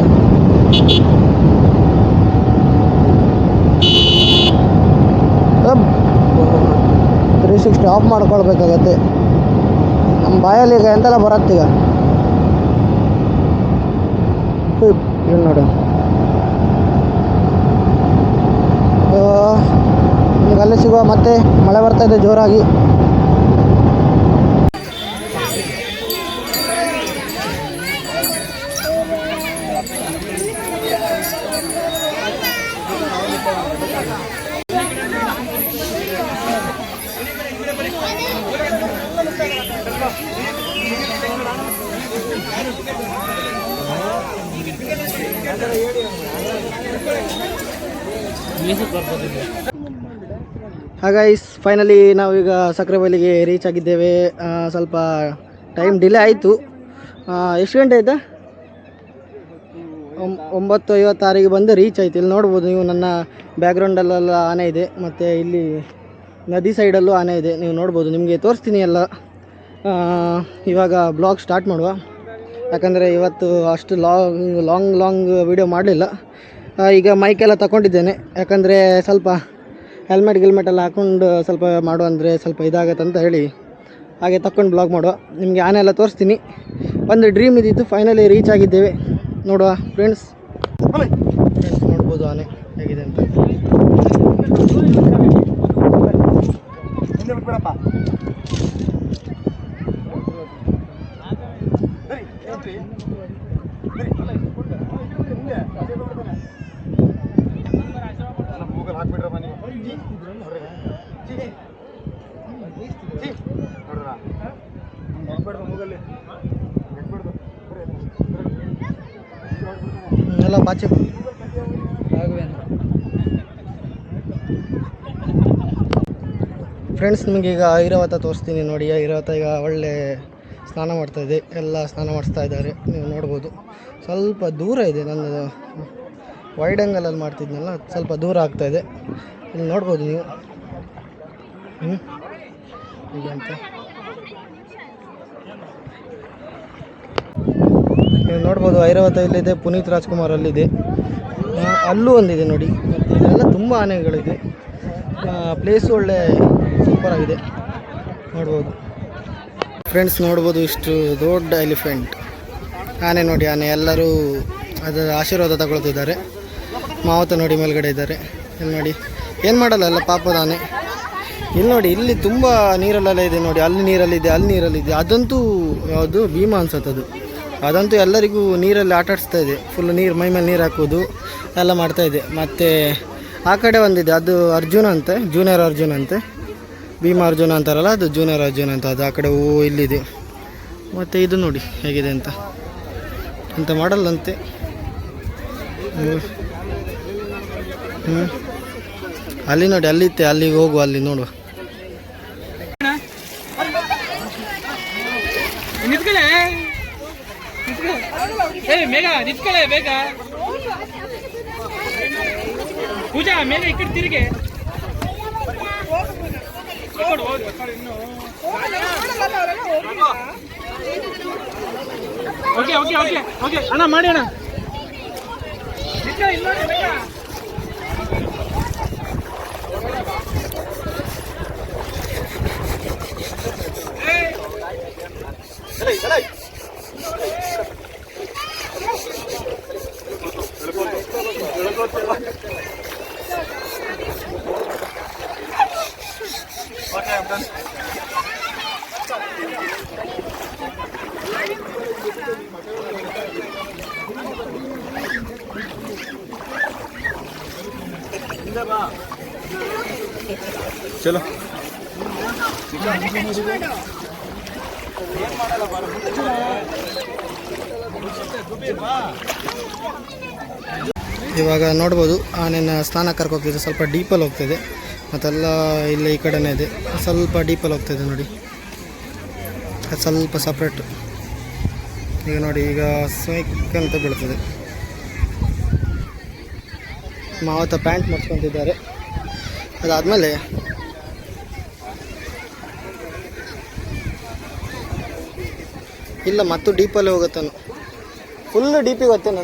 ತ್ರೀ ಸಿಕ್ಸ್ಟಿ ಆಫ್ ಮಾಡ್ಕೊಳ್ಬೇಕಾಗತ್ತೆ. ನಮ್ಮ ಬಾಯಲ್ಲಿ ಈಗ ಎಂತೆಲ್ಲ ಬರತ್ತೀಗ ಈಗ? ನೋಡು. ಈಗ ಅಲ್ಲೇ ಸಿಗುವ ಮತ್ತೆ, ಮಳೆ ಬರ್ತಾ ಇದೆ ಜೋರಾಗಿ. ಹಾಗೈಸ್ ಫೈನಲಿ ನಾವೀಗ ಸಕ್ರೆಬೈಲಿಗೆ ರೀಚ್ ಆಗಿದ್ದೇವೆ. ಸ್ವಲ್ಪ ಟೈಮ್ ಡಿಲೇ ಆಯಿತು. ಎಷ್ಟು ಗಂಟೆ ಆಯಿತಾ? ಒಂಬತ್ತು ಐವತ್ತಾರಿಗೆ ಬಂದು ರೀಚ್ ಆಯಿತು. ಇಲ್ಲಿ ನೋಡ್ಬೋದು ನೀವು ನನ್ನ ಬ್ಯಾಕ್ಗ್ರೌಂಡಲ್ಲೆಲ್ಲ ಆನೆ ಇದೆ, ಮತ್ತು ಇಲ್ಲಿ ನದಿ ಸೈಡಲ್ಲೂ ಆನೆ ಇದೆ. ನೀವು ನೋಡ್ಬೋದು, ನಿಮಗೆ ತೋರಿಸ್ತೀನಿ ಎಲ್ಲ. ಇವಾಗ ಬ್ಲಾಗ್ ಸ್ಟಾರ್ಟ್ ಮಾಡುವ. ಯಾಕಂದರೆ ಇವತ್ತು ಅಷ್ಟು ಲಾಂಗ್ ಲಾಂಗ್ ಲಾಂಗ್ ವೀಡಿಯೋ ಮಾಡಲಿಲ್ಲ. ಈಗ ಮೈಕೆಲ್ಲ ತಗೊಂಡಿದ್ದೇನೆ ಯಾಕಂದರೆ ಸ್ವಲ್ಪ ಹೆಲ್ಮೆಟ್ ಗಿಲ್ಮೆಟ್ ಎಲ್ಲ ಹಾಕೊಂಡು ಸ್ವಲ್ಪ ಮಾಡು ಅಂದರೆ ಸ್ವಲ್ಪ ಇದಾಗತ್ತೆ ಅಂತ ಹೇಳಿ ಹಾಗೆ ತಕ್ಕೊಂಡು ಬ್ಲಾಗ್ ಮಾಡುವ. ನಿಮಗೆ ಆನೆ ಎಲ್ಲ ತೋರಿಸ್ತೀನಿ. ಒಂದು ಡ್ರೀಮ್ ಇದ್ದಿದ್ದು ಫೈನಲಿ ರೀಚ್ ಆಗಿದ್ದೇವೆ. ನೋಡುವ ಫ್ರೆಂಡ್ಸ್ ಫ್ರೆಂಡ್ಸ್ ನೋಡ್ಬೋದು ಆನೆ ಹೇಗಿದೆ ಅಂತ ಎಲ್ಲ ಬಾಚೆ ಫ್ರೆಂಡ್ಸ್ ನಿಮಗೆ ಈಗ ಐರಾವತ ತೋರಿಸ್ತೀನಿ ನೋಡಿ. ಐರಾವತ ಈಗ ಒಳ್ಳೆ ಸ್ನಾನ ಮಾಡ್ತಾ ಇದೆ. ಎಲ್ಲ ಸ್ನಾನ ಮಾಡಿಸ್ತಾ ಇದ್ದಾರೆ. ನೀವು ನೋಡ್ಬೋದು. ಸ್ವಲ್ಪ ದೂರ ಇದೆ ನನ್ನ ವೈಡ್ ಆ್ಯಂಗಲಲ್ಲಿ ಮಾಡ್ತಿದ್ನಲ್ಲ, ಸ್ವಲ್ಪ ದೂರ ಆಗ್ತಾ ಇದೆ. ಇಲ್ಲಿ ನೋಡ್ಬೋದು ನೀವು. ಹ್ಞೂ ಅಂತ. ನೀವು ನೋಡ್ಬೋದು ಐರಾವತ ಇಲ್ಲಿದೆ, ಪುನೀತ್ ರಾಜ್ಕುಮಾರ್ ಅಲ್ಲಿದೆ. ಅಲ್ಲೂ ಒಂದಿದೆ ನೋಡಿ. ಮತ್ತು ಇದೆಲ್ಲ ತುಂಬ ಆನೆಗಳಿದೆ. ಪ್ಲೇಸು ಒಳ್ಳೆ ಸೂಪರ್ ಆಗಿದೆ ನೋಡ್ಬೋದು. ಫ್ರೆಂಡ್ಸ್ ನೋಡ್ಬೋದು ಇಷ್ಟು ದೊಡ್ಡ ಎಲಿಫೆಂಟ್ ಆನೆ ನೋಡಿ, ಆನೆ. ಎಲ್ಲರೂ ಅದರ ಆಶೀರ್ವಾದ ತಗೊಳ್ತಿದ್ದಾರೆ. ಮಾವತ ನೋಡಿ ಮೇಲ್ಗಡೆ ಇದ್ದಾರೆ. ಇಲ್ಲಿ ನೋಡಿ. ಏನು ಮಾಡಲ್ಲ ಅಲ್ಲ ಪಾಪದ ಆನೆ. ಇಲ್ಲಿ ನೋಡಿ, ಇಲ್ಲಿ ತುಂಬ ನೀರಲ್ಲೆಲ್ಲ ಇದೆ ನೋಡಿ. ಅಲ್ಲಿ ನೀರಲ್ಲಿದೆ ಅಲ್ಲಿ ನೀರಲ್ಲಿದೆ. ಅದಂತೂ ಯಾವುದು ಭೀಮಾ ಅನ್ಸತ್ತದು. ಅದಂತೂ ಎಲ್ಲರಿಗೂ ನೀರಲ್ಲಿ ಆಟ ಆಡಿಸ್ತಾ ಇದೆ. ಫುಲ್ ನೀರು, ಮೈ ಮೇಲೆ ನೀರು ಹಾಕೋದು ಎಲ್ಲ ಮಾಡ್ತಾಯಿದೆ ಮತ್ತು ಆ ಕಡೆ ಒಂದಿದೆ. ಅದು ಅರ್ಜುನ ಅಂತೆ ಜೂನಿಯರ್ ಅರ್ಜುನ್ ಅಂತೆ. ಭೀಮ ಅರ್ಜುನ ಅಂತಾರಲ್ಲ, ಅದು ಜೂನಿಯರ್ ಅರ್ಜುನ ಅಂತ, ಅದು ಆ ಕಡೆ ಹೂವು ಇಲ್ಲಿದೆ. ಮತ್ತು ಇದು ನೋಡಿ ಹೇಗಿದೆ ಅಂತ. ಅಂತ ಮಾಡಲ್ಲಂತೆ? ಹ್ಞೂ ಅಲ್ಲಿ ನೋಡಿ, ಅಲ್ಲಿ ಇತ್ತೆ ಅಲ್ಲಿಗೆ ಹೋಗುವ ಅಲ್ಲಿ ನೋಡುವ. ಪೂಜಾ, ಮೇಲೆ ಈ ಕಡೆ ಹೋಗು, ಈ ಕಡೆ ಇನ್ನು. ಓಕೆ ಓಕೆ ಓಕೆ ಓಕೆ ಅಣ್ಣ ಮಾಡಿ ಅಣ್ಣ ನಿಂತ್ಕೊಳ್ಳೆ, ಬೇಗ. ಇವಾಗ ನೋಡ್ಬೋದು ಆನೆನ ಸ್ನಾನ ಕರ್ಕೋಗ್ತಿದೆ ಸ್ವಲ್ಪ ಡೀಪಲ್ಲಿ ಹೋಗ್ತಿದೆ ಮತ್ತೆಲ್ಲ ಇಲ್ಲಿ ಈ ಕಡೆನೇ ಇದೆ. ಸ್ವಲ್ಪ ಡೀಪಲ್ಲಿ ಹೋಗ್ತಾಯಿದೆ ನೋಡಿ. ಅದು ಸ್ವಲ್ಪ ಸಪ್ರೇಟ್ ಈಗ ನೋಡಿ, ಈಗ ಸ್ವೈಕ್ ಅಂತ ಬೀಳ್ತದೆ. ಮಾವತ ಪ್ಯಾಂಟ್ ಮಾಡ್ಕೊತಿದ್ದಾರೆ ಅದಾದಮೇಲೆ ಇಲ್ಲ, ಮತ್ತು ಡೀಪಲ್ಲಿ ಹೋಗುತ್ತಾನು. ಫುಲ್ ಡೀಪಿಗೆ ಹೋಗ್ತೇನೆ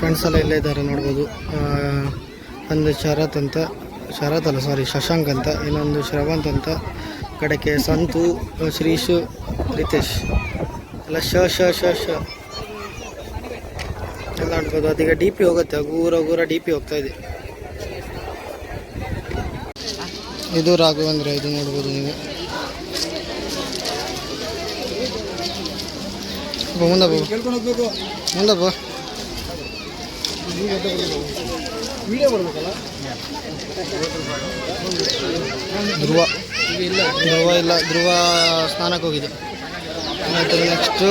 ಫ್ರೆಂಡ್ಸ್ ಎಲ್ಲ ಇಲ್ಲೇ ಇದ್ದಾರೆ ನೋಡ್ಬೋದು. ಒಂದು ಶರತ್ ಅಂತ ಶರತ್ ಅಲ್ಲ ಸಾರಿ ಶಶಾಂಕ್ ಅಂತ ಇನ್ನೊಂದು ಶ್ರವಂತ್ ಅಂತ ಕಡೆಗೆ ಸಂತು ಶ್ರೀಶು ರಿತೇಶ್. ಎಲ್ಲ ಶ ಶ ಶ ಶ. ಎಲ್ಲ ನೋಡ್ಬೋದು. ಅದೀಗ ಡಿ ಪಿ ಹೋಗುತ್ತೆ ಗೂರ ಗೂರ ಡಿ ಪಿ ಹೋಗ್ತಾ ಇದೆ. ಇದು ರಾಘವೇಂದ್ರ ಇದು ನೋಡ್ಬೋದು ನೀವು. ಬಾ, ಮುಂದೆ ಬಾ. ಮುಂದೆ ಬಾ ಧ್ರುವ ಧ್ರುವ ಇಲ್ಲ ಧ್ರುವ ಸ್ನಾನಕ್ಕೆ ಹೋಗಿದೆ ಮತ್ತು ನೆಕ್ಸ್ಟು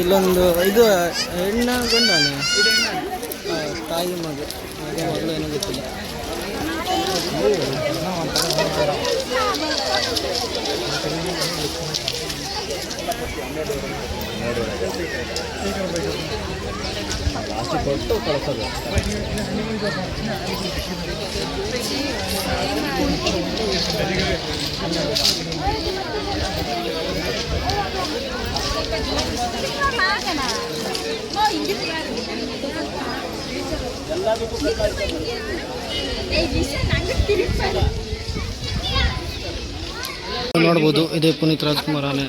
ಇಲ್ಲೊಂದು ಇದು ಹೆಣ್ಣ ಗಂಡ ತಾಯಿ ಮಗು ಹಾಗೆ ಮಗಳು ಏನೂ ಗೊತ್ತಿಲ್ಲ ನೋಡ್ಬೋದು. ಇದೇ ಪುನೀತ್ ರಾಜ್ಕುಮಾರ್ ಆನೆ.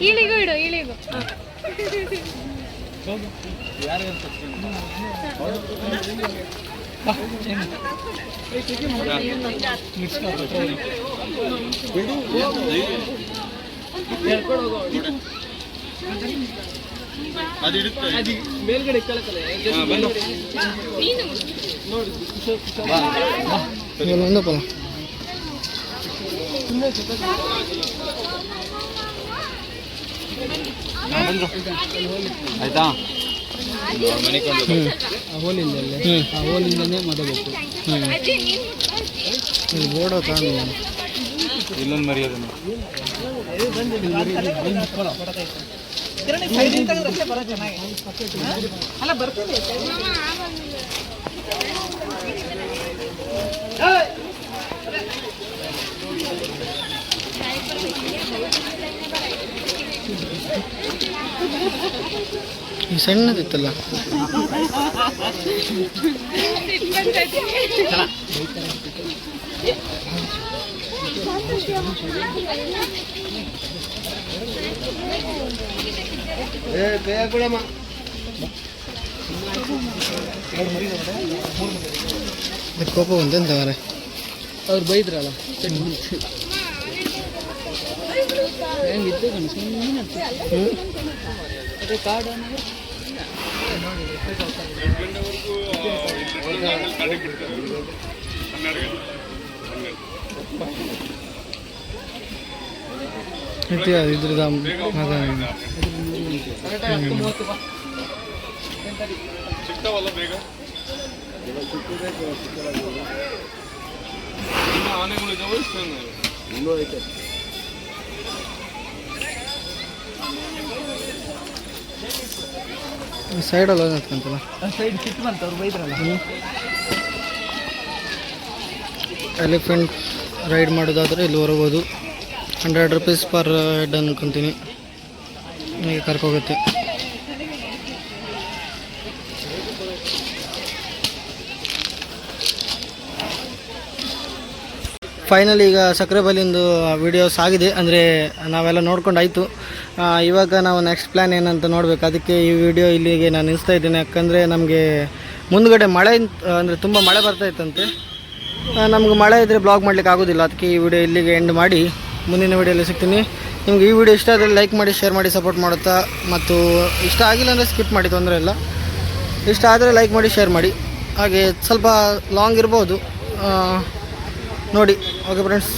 ಇಳಿಗು ಇಡು ಇಳಿಗು. ಮೇಲ್ಗಡೆ ಕೆಳಕಲೆ ಒಂದಪ್ಪ ಆಯ್ತಾ ಹೋಲಿಂದಲೇ ಆ ಹೋಲಿಂದನೇ ಮಾಡಬೇಕು ಹ್ಞೂ ಬೋರ್ಡೋ ಕಾಣಲ್ಲ ಇಲ್ಲೊಂದು ಮರ್ಯಾದೆ ಈ ಸಣ್ಣದಿತ್ತಲ್ಲ ಕೋಪ ಬಂತೆಂತ ಮಾರೆ ಅವ್ರು ಬೈದ್ರಲ್ಲ ಹೆಂಗಿತ್ತು ಕಣ್ ಸುಮ್ಮನೆ ಅದೇ ಕಾಡು ಅನ್ನೋದು ಇದ್ರದ ಸಿಗ್ತಾವಲ್ಲ ಬೇಗ ಇನ್ನು ಆನೆಗಳಿದಾವೆ ಸೈಡಲ್ಲಿ ಹೋಗಿ ನಿಂತ್ಕೊಂತಲ್ಲ ಸೈಡ್ ಕಿಟ್ ಬಂತ ಅವ್ರು ಬೈದ್ರಲ್ಲ. ಎಲಿಫೆಂಟ್ ರೈಡ್ ಮಾಡೋದಾದ್ರೆ ಇಲ್ಲಿ ಹೊರಬೋದು ಹಂಡ್ರೆಡ್ ರುಪೀಸ್ ಪರ್ ಹೆಡ್ ಅನ್ಕೊಂತೀನಿ. ನನಗೆ ಕರ್ಕೋಗುತ್ತೆ. ಫೈನಲ್ ಈಗ ಸಕ್ರೆ ಬಲಿಂದು ವಿಡಿಯೋಸ್ ಆಗಿದೆ. ಅಂದರೆ ನಾವೆಲ್ಲ ನೋಡ್ಕೊಂಡಾಯಿತು ಆ, ಇವಾಗ ನಾವು ನೆಕ್ಸ್ಟ್ ಪ್ಲ್ಯಾನ್ ಏನಂತ ನೋಡಬೇಕು. ಅದಕ್ಕೆ ಈ ವಿಡಿಯೋ ಇಲ್ಲಿಗೆ ನಾನು ನಿಲ್ಲಿಸ್ತಾ ಇದ್ದೀನಿ. ಯಾಕಂದರೆ ನಮಗೆ ಮುಂದ್ಗಡೆ ಮಳೆ ಅಂದರೆ ತುಂಬ ಮಳೆ ಬರ್ತಾ ಇತ್ತಂತೆ. ನಮ್ಗೆ ಮಳೆ ಇದ್ದರೆ ಬ್ಲಾಗ್ ಮಾಡಲಿಕ್ಕೆ ಆಗೋದಿಲ್ಲ. ಅದಕ್ಕೆ ಈ ವಿಡಿಯೋ ಇಲ್ಲಿಗೆ ಎಂಡ್ ಮಾಡಿ. ಮುಂದಿನ ವಿಡಿಯೋಲಿ ಸಿಗ್ತೀನಿ. ನಿಮ್ಗೆ ಈ ವಿಡಿಯೋ ಇಷ್ಟ ಆದರೆ ಲೈಕ್ ಮಾಡಿ ಶೇರ್ ಮಾಡಿ ಸಪೋರ್ಟ್ ಮಾಡುತ್ತಾ. ಮತ್ತು ಇಷ್ಟ ಆಗಿಲ್ಲ ಅಂದರೆ ಸ್ಕಿಪ್ ಮಾಡಿ, ತೊಂದರೆ ಇಲ್ಲ. ಇಷ್ಟ ಆದರೆ ಲೈಕ್ ಮಾಡಿ ಶೇರ್ ಮಾಡಿ. ಹಾಗೆ ಸ್ವಲ್ಪ ಲಾಂಗ್ ಇರ್ಬೋದು. ನೋಡಿ. Okay friends